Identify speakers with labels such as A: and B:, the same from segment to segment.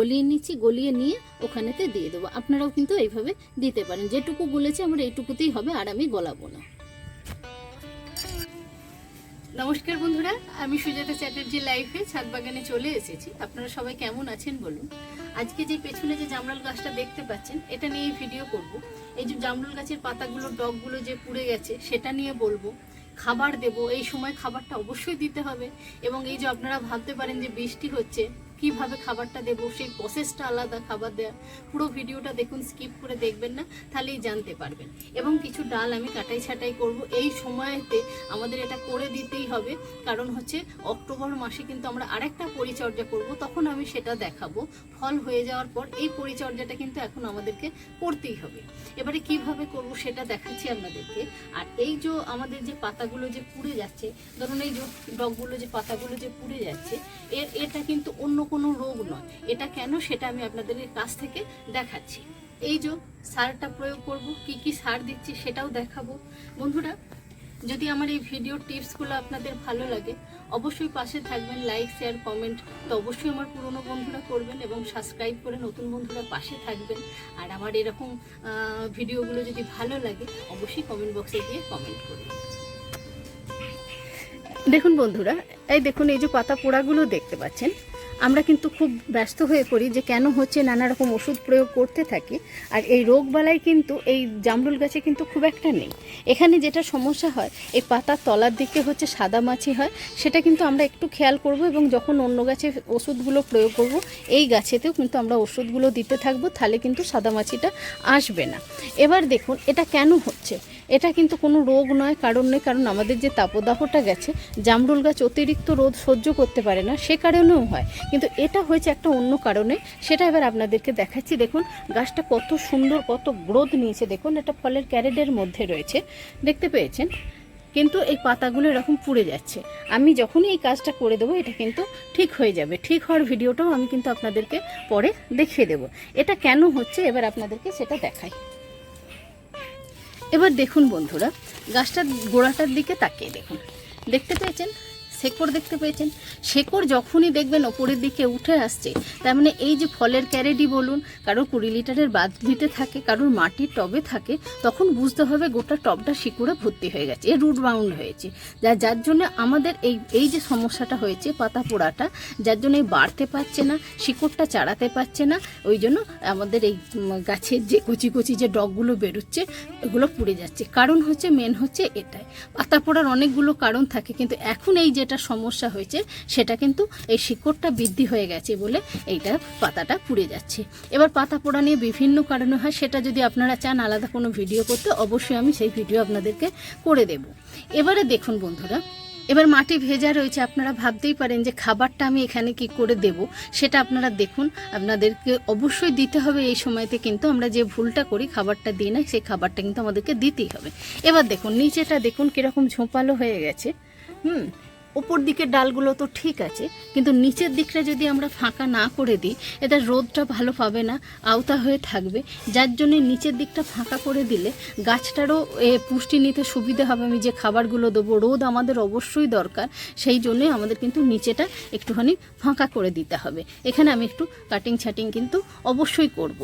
A: গলিয়ে নিচ্ছি, গলিয়ে নিয়ে ওখানেতে দিয়ে দেবো। আপনারাও কিন্তু এইভাবে দিতে পারেন। যেটুকু গুলেছে আমার এইটুকুতেই হবে, আর আমি গলাবো না। নমস্কার বন্ধুরা, আমি সুজাতা চ্যাটার্জি লাইফে ছাদ বাগানে চলে এসেছি। আপনারা সবাই কেমন আছেন বলুন? আজকে যে পেছনে যে জামরাল গাছটা দেখতে পাচ্ছেন, এটা নিয়ে ভিডিও করব। এই যে জামরুল গাছের পাতাগুলো, ডগগুলো যে পুড়ে গেছে, সেটা নিয়ে বলব। খাবার দেব, এই সময় খাবারটা অবশ্যই দিতে হবে। এবং এই যে আপনারা ভাবতে পারেন যে বৃষ্টি হচ্ছে কীভাবে খাবারটা দেবো, সেই প্রসেসটা আলাদা খাবার দেওয়া পুরো ভিডিওটা দেখুন স্কিপ করে দেখবেন না, তাহলেই জানতে পারবেন। এবং কিছু ডাল আমি কাটাই ছাটাই করব, এই সময়তে আমাদের এটা করে দিতেই হবে। কারণ হচ্ছে, অক্টোবর মাসে কিন্তু আমরা আরেকটা পরিচর্যা করব, তখন আমি সেটা দেখাবো। ফল হয়ে যাওয়ার পর এই পরিচর্যাটা কিন্তু এখন আমাদেরকে করতেই হবে। এবারে কীভাবে করব সেটা দেখাচ্ছি আপনাদেরকে। আর এই যে আমাদের যে পাতাগুলো যে পুড়ে যাচ্ছে, ধরুন এই যে ডগগুলো যে পাতাগুলো যে পুড়ে যাচ্ছে, এর, এটা কিন্তু অন্য কোনো রোগ নয়। এটা কেন সেটা আমি আপনাদের কাছ থেকে দেখাচ্ছি। এই যে সারটা প্রয়োগ করব, কি কি সার দিচ্ছি সেটাও দেখাবো। বন্ধুরা, যদি আমার এই ভিডিওর টিপসগুলো আপনাদের ভালো লাগে, অবশ্যই পাশে থাকবেন, লাইক, শেয়ার, কমেন্ট। তো অবশ্যই আমার পুরনো বন্ধুরা করবেন এবং সাবস্ক্রাইব করে নতুন বন্ধুরা পাশে থাকবেন। আর আমার এরকম ভিডিওগুলো যদি ভালো লাগে, অবশ্যই কমেন্ট বক্সে গিয়ে কমেন্ট করবেন। দেখুন বন্ধুরা, এই দেখুন এই যে পাতা পোড়াগুলো দেখতে পাচ্ছেন। আমরা কিন্তু খুব ব্যস্ত হয়ে পড়ি যে কেন হচ্ছে নানা রকম ওষুধ প্রয়োগ করতে থাকি। আর এই রোগবালাই কিন্তু এই জামরুল গাছে কিন্তু খুব একটা নেই। এখানে যেটা সমস্যা হয়, এই পাতার তলার দিকে হচ্ছে সাদা মাছি হয়, সেটা কিন্তু আমরা একটু খেয়াল করব এবং যখন অন্য গাছে ওষুধগুলো প্রয়োগ করব, এই গাছেতেও কিন্তু আমরা ওষুধগুলো দিতে থাকব, তাহলে কিন্তু সাদা মাছিটা আসবে না। এবার দেখুন, এটা কেন হচ্ছে? এটা কিন্তু কোনো রোগ নয়, কারণ নয়, কারণ আমাদের যে তাপদাহটা গেছে, জামরুল গাছ অতিরিক্ত রোদ সহ্য করতে পারে না, সে কারণেও হয়। কিন্তু এটা হয়েছে একটা অন্য কারণে, সেটা এবার আপনাদেরকে দেখাচ্ছি। দেখুন, গাছটা কত সুন্দর, কত গ্রোথ নিয়েছে। দেখুন, এটা ফলের ক্যারেটের মধ্যে রয়েছে, দেখতে পেয়েছেন? কিন্তু এই পাতাগুলো এরকম পুড়ে যাচ্ছে। আমি যখনই এই কাজটা করে দেবো, এটা কিন্তু ঠিক হয়ে যাবে। ঠিক হওয়ার ভিডিওটাও আমি কিন্তু আপনাদেরকে পরে দেখিয়ে দেবো। এটা কেন হচ্ছে? এবার আপনাদেরকে সেটা দেখাই। এবার দেখুন বন্ধুরা গাছটার গোড়াটার দিকে তাকিয়ে দেখুন। দেখতে পেয়েছেন? শেকড় দেখতে পেয়েছেন। শেকড় যখনই দেখবেন ওপরের দিকে উঠে আসছে, তার মানে এই যে ফলের ক্যারেডি বলুন কারোর কুড়ি লিটারের বাদলিতে থাকে, কারোর মাটির টবে থাকে, তখন বুঝতে হবে গোটা টবটা শিকড়ে ভর্তি হয়ে গেছে, এ রুট বাউন্ড হয়েছে। যা, যার জন্য আমাদের এই এই যে সমস্যাটা হয়েছে পাতা পোড়াটা, যার জন্য এই বাড়তে পারছে না, শিকড়টা চাড়াতে পারছে না, ওই জন্য আমাদের এই গাছের যে কচি কচি যে ডগগুলো বেরোচ্ছে এগুলো পুড়ে যাচ্ছে। কারণ হচ্ছে মেন হচ্ছে এটাই। পাতা পোড়ার অনেকগুলো কারণ থাকে, কিন্তু এখন এই যেটা সমস্যা হয়েছে, সেটা কিন্তু এই শিকড়টা বৃদ্ধি হয়ে গেছে বলে এইটা পাতাটা পুড়ে যাচ্ছে। এবার পাতা পোড়া নিয়ে বিভিন্ন কারণে হয়, সেটা যদি আপনারা চান আলাদা কোনো ভিডিও করতে, অবশ্যই আমি সেই ভিডিও আপনাদেরকে করে দেব। এবারে দেখুন বন্ধুরা, এবার মাটি ভেজা রয়েছে, আপনারা ভাবতেই পারেন যে খাবারটা আমি এখানে কি করে দেব, সেটা আপনারা দেখুন, আপনাদেরকে অবশ্যই দিতে হবে, এই সময়তে কিন্তু আমরা যে ভুলটা করি, খাবারটা দিই না, সেই খাবারটা কিন্তু আমাদেরকে দিতেই হবে। এবার দেখুন, নিচেটা দেখুন কীরকম ঝোঁপালো হয়ে গেছে, হুম ওপর দিকের ডালগুলো তো ঠিক আছে, কিন্তু নিচের দিকটা যদি আমরা ফাঁকা না করে দিই এটা রোদটা ভালো পাবে না, আওতা হয়ে থাকবে। যার জন্য নিচের দিকটা ফাঁকা করে দিলে গাছটারও পুষ্টি নিতে সুবিধা হবে। আমি যে খাবারগুলো দেবো, রোদ আমাদের অবশ্যই দরকার। সেই জন্যই আমাদের কিন্তু নিচেটা একটুখানি ফাঁকা করে দিতে হবে। এখানে আমি একটু কাটিং ছাটিং কিন্তু অবশ্যই করব।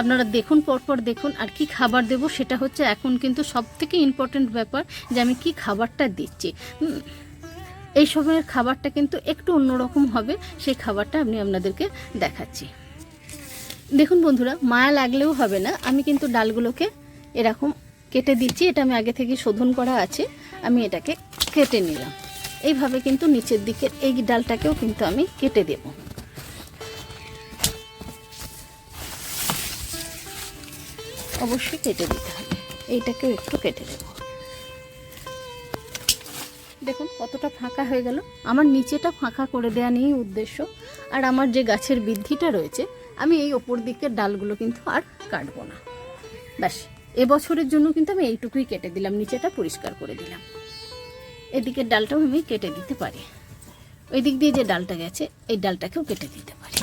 A: আপনারা দেখুন, পরপর দেখুন, আর কি খাবার দেব সেটা হচ্ছে এখন কিন্তু সব থেকে ইম্পর্টেন্ট ব্যাপার যে আমি কি খাবারটা দিচ্ছি। এই সময়ের খাবারটা কিন্তু একটু অন্যরকম হবে, সেই খাবারটা আমি আপনাদেরকে দেখাচ্ছি। দেখুন বন্ধুরা, মায়া লাগলেও হবে না। আমি কিন্তু ডালগুলোকে এরকম কেটে দিচ্ছি, এটা আমি আগে থেকে শোধন করা আছে। আমি এটাকে কেটে নিলাম। এইভাবে কিন্তু নিচের দিকে এই ডালটাকেও কিন্তু আমি কেটে দেব। অবশ্যই কেটে দিতে হবে। এইটাকেও একটু কেটে দেবো। দেখুন, কতটা ফাঁকা হয়ে গেল। আমার নিচেটা ফাঁকা করে দেওয়া নিয়েই উদ্দেশ্য। আর আমার যে গাছের বৃদ্ধিটা রয়েছে, আমি এই ওপর দিকের ডালগুলো কিন্তু আর কাটবো না। ব্যাস এবছরের জন্য কিন্তু আমি এইটুকুই কেটে দিলাম, নিচেটা পরিষ্কার করে দিলাম। এদিকের ডালটাও আমি কেটে দিতে পারি। ওই দিক দিয়ে যে ডালটা গেছে, এই ডালটাকেও কেটে দিতে পারি।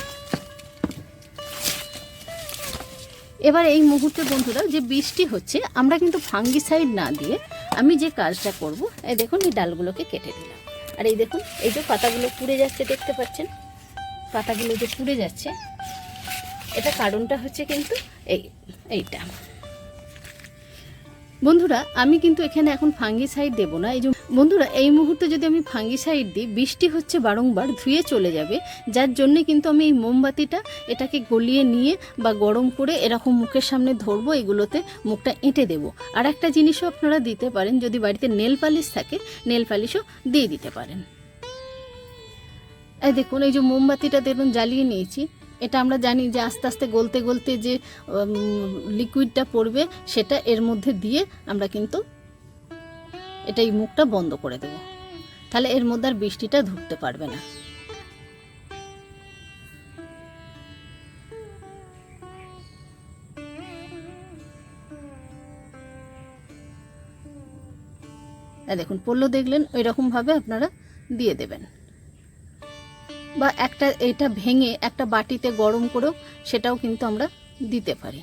A: এবার এই মুহূর্তে বন্ধুরা, যে বৃষ্টি হচ্ছে, আমরা কিন্তু ফাঙ্গিসাইড না দিয়ে আমি যে কাজটা করব, এই দেখুন এই ডালগুলোকে কেটে দিলাম আর এই দেখুন, এই যে পাতাগুলো পুড়ে যাচ্ছে, দেখতে পাচ্ছেন? পাতাগুলো যে পুড়ে যাচ্ছে, এটা কারণটা হচ্ছে কিন্তু এই, এইটা। বন্ধুরা, আমি কিন্তু এখানে এখন ফাঙ্গিসাইড দেব না। এই যে বন্ধুরা, এই মুহূর্তে যদি আমি ফাঙ্গিসাইড দিই, বৃষ্টি হচ্ছে বারংবার ধুয়ে চলে যাবে। যার জন্যে কিন্তু আমি এই মোমবাতিটা এটাকে গলিয়ে নিয়ে বা গরম করে এরকম মুখের সামনে ধরবো, এগুলোতে মুখটা এঁটে দেবো। আর একটা জিনিসও আপনারা দিতে পারেন, যদি বাড়িতে নেল পালিশ থাকে, নেল পালিশও দিয়ে দিতে পারেন। এই দেখুন, এই যে মোমবাতিটা দেখুন, জ্বালিয়ে নিয়েছি। এটা আমরা জানি যে আস্তে আস্তে গলতে গলতে যে লিকুইডটা পড়বে সেটা এর মধ্যে দিয়ে আমরা কিন্তু এটা এই মুখটা বন্ধ করে দেব। তাহলে এর মধ্যে আর বৃষ্টিটা ঢুকতে পারবে না। দেখুন, পড়ল দেখলেন ওই রকমভাবে আপনারা দিয়ে দেবেন। বা একটা এটা ভেঙে একটা বাটিতে গরম করেও সেটাও কিন্তু আমরা দিতে পারি।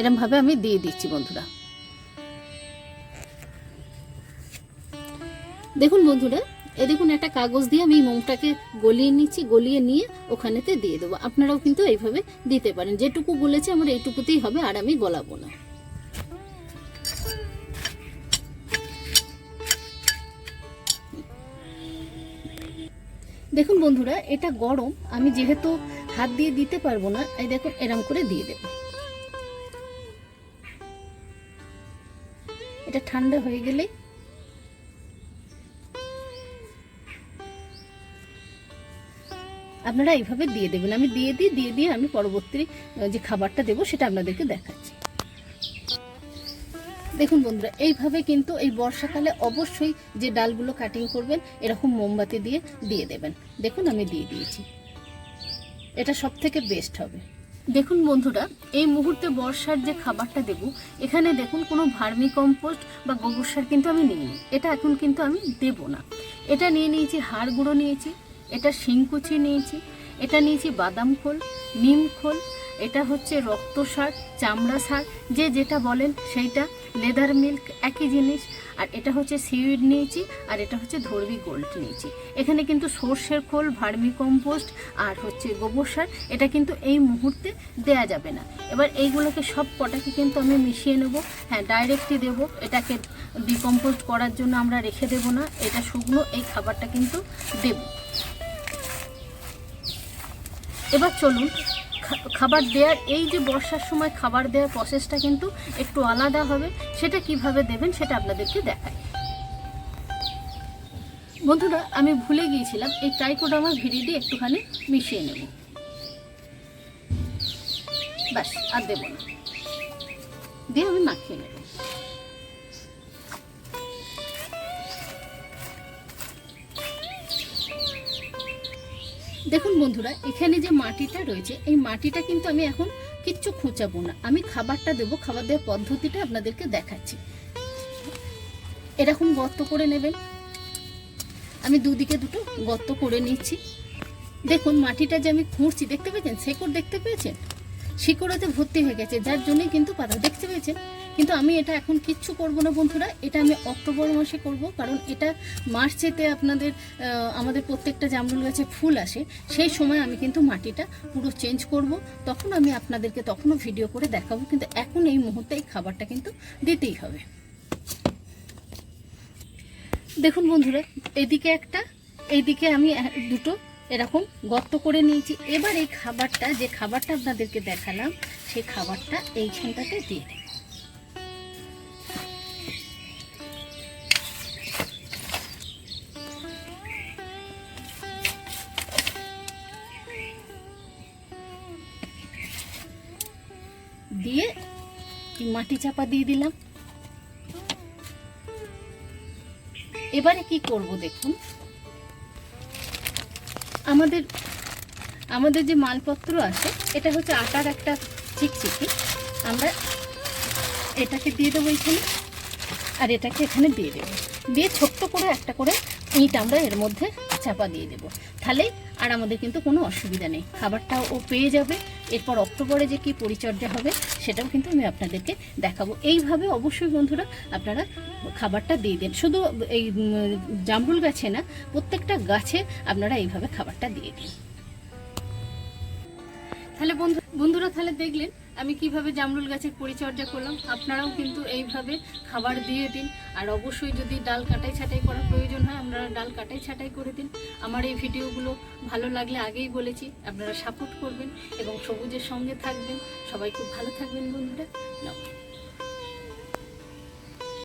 A: এরমভাবে আমি দিয়ে দিচ্ছি বন্ধুরা। দেখুন বন্ধুরা, এ দেখুন একটা কাগজ দিয়ে আমি মোমটাকে গলিয়ে নিচ্ছি, গলিয়ে নিয়ে ওখানেতে দিয়ে দেবো। আপনারাও কিন্তু এইভাবে দিতে পারেন। যেটুকু গলেছে আমার এইটুকুতেই হবে, আর আমি গলাবো না। দেখুন বন্ধুরা, এটা গরম, আমি যেহেতু হাত দিয়ে দিতে পারব না, এই দেখুন, এরম করে দিয়ে দেব। এটা ঠান্ডা হয়ে গেলে আপনারা এইভাবে দিয়ে দেবেন। আমি দিয়ে দিই, দিয়ে দিয়ে আমি পরবর্তী যে খাবারটা দেবো, সেটা আপনাদেরকে দেখাচ্ছি। দেখুন বন্ধুরা, এইভাবে কিন্তু এই বর্ষাকালে অবশ্যই যে ডালগুলো কাটিং করবেন, এরকম মোমবাতি দিয়ে দিয়ে দেবেন। দেখুন আমি দিয়ে দিয়েছি। এটা সব থেকে বেস্ট হবে। দেখুন বন্ধুরা, এই মুহূর্তে বর্ষার যে খাবারটা দেব, এখানে দেখুন কোনো ভার্মি কম্পোস্ট বা গোবর সার কিন্তু আমি নিইনি। এটা এখন কিন্তু আমি দেব না। এটা নিয়ে নিয়েছি, হাড় গুঁড়ো নিয়েছি, এটা শিংকুচি নিয়েছি, এটা নিয়েছি বাদাম খোল, নিম খোল এটা হচ্ছে রক্ত সার, চামড়া সার, যে যেটা বলেন সেইটা লেদার মিল্ক একই জিনিস, আর এটা হচ্ছে সিউইড নিয়েছি, আর এটা হচ্ছে ধর্বি গোল্ড নিয়েছি। এখানে কিন্তু সর্ষের খোল ভার্মি কম্পোস্ট আর হচ্ছে গোবর সার, এটা কিন্তু এই মুহূর্তে দেয়া যাবে না। এবার এইগুলোকে সব কটাকে কিন্তু আমি মিশিয়ে নেব হ্যাঁ ডাইরেক্টই দেব, এটাকে ডিকম্পোস্ট করার জন্য আমরা রেখে দেব না, এটা শুকনো, এই খাবারটা কিন্তু দেব। এবার চলুন খাবার দেওয়ার এই যে বর্ষার সময় খাবার দেওয়ার প্রসেসটা কিন্তু একটু আলাদা হবে, সেটা কীভাবে দেবেন সেটা আপনাদেরকে দেখাই। বন্ধুরা, আমি ভুলে গিয়েছিলাম, এই ট্রাইকোডামা ভিরিডি একটুখানি মিশিয়ে নেব। ব্যাস, আর দেবো না। দিয়ে আমি মাখিয়ে নেব। দেখুন বন্ধুরা, এখানে যে মাটিটা রয়েছে, এই মাটিটা কিন্তু আমি এখন কিচ্ছু খুঁচাবো না। আমি খাবারটা দেবো, খাবার দেওয়ার পদ্ধতিটা আপনাদেরকে দেখাচ্ছি। এরকম গর্ত করে নেবেন। আমি দুদিকে দুটো গর্ত করে নিচ্ছি। দেখুন, মাটিটা যে আমি খুঁড়ছি, দেখতে পেয়েছেন? শেকড় দেখতে পেয়েছেন? শিকড়াতে ভর্তি হয়ে গেছে, যার জন্যই কিন্তু পাতা, দেখতে পেয়েছেন? কিন্তু আমি এটা এখন কিচ্ছু করব না বন্ধুরা, এটা আমি অক্টোবর মাসে করব, কারণ এটা মার্চেতে আপনাদের আমাদের প্রত্যেকটা জামরুল গাছে ফুল আসে, সেই সময় আমি কিন্তু মাটিটা পুরো চেঞ্জ করব, তখন আমি আপনাদেরকে তখনও ভিডিও করে দেখাবো, কিন্তু এখন এই মুহূর্তে এই খাবারটা কিন্তু দিতেই হবে। দেখুন বন্ধুরা, এদিকে একটা, এইদিকে আমি দুটো এরকম গর্ত করে নিয়েছি, এবার এই খাবারটা, যে খাবারটা আপনাদেরকে দেখালাম, সেই খাবারটা এইখানটাতে দিয়ে দেব মাটি চাপা দিয়ে দিলাম। এবারে কি করব দেখুন। আমাদের আমাদের যে মালপত্র আছে, এটা হচ্ছে আটার একটা চিকচিকি। আমরা এটাকে দিয়ে দেবো এখানে, আর এটাকে এখানে দিয়ে দেবো। দিয়ে ছোট্ট করে একটা করে ইট আমরা এর মধ্যে চাপা দিয়ে দেবো। তাহলে আর আমাদের কিন্তু কোনো অসুবিধা নেই। খাবারটাও ও পেয়ে যাবে। এরপর অক্টোবরে যে কি পরিচর্যা হবে, সেটাও কিন্তু আমি আপনাদেরকে দেখাবো। এইভাবে অবশ্যই বন্ধুরা আপনারা খাবারটা দিয়ে দেন। শুধু এই জামরুল গাছে না, প্রত্যেকটা গাছে আপনারা এইভাবে খাবারটা দিয়ে দিন। তাহলে বন্ধু, বন্ধুরা তাহলে দেখলেন আমি কীভাবে জামরুল গাছের পরিচর্যা করলাম, আপনারাও কিন্তু এইভাবে খাবার দিয়ে দিন। আর অবশ্যই যদি ডাল কাটাই ছাটাই করার প্রয়োজন হয়, আপনারা ডাল কাটাই ছাটাই করে দিন। আমার এই ভিডিওগুলো ভালো লাগলে আগেই বলেছি, আপনারা সাপোর্ট করবেন এবং সবুজের সঙ্গে থাকবেন। সবাই খুব ভালো থাকবেন বন্ধুরা। নমস্কার।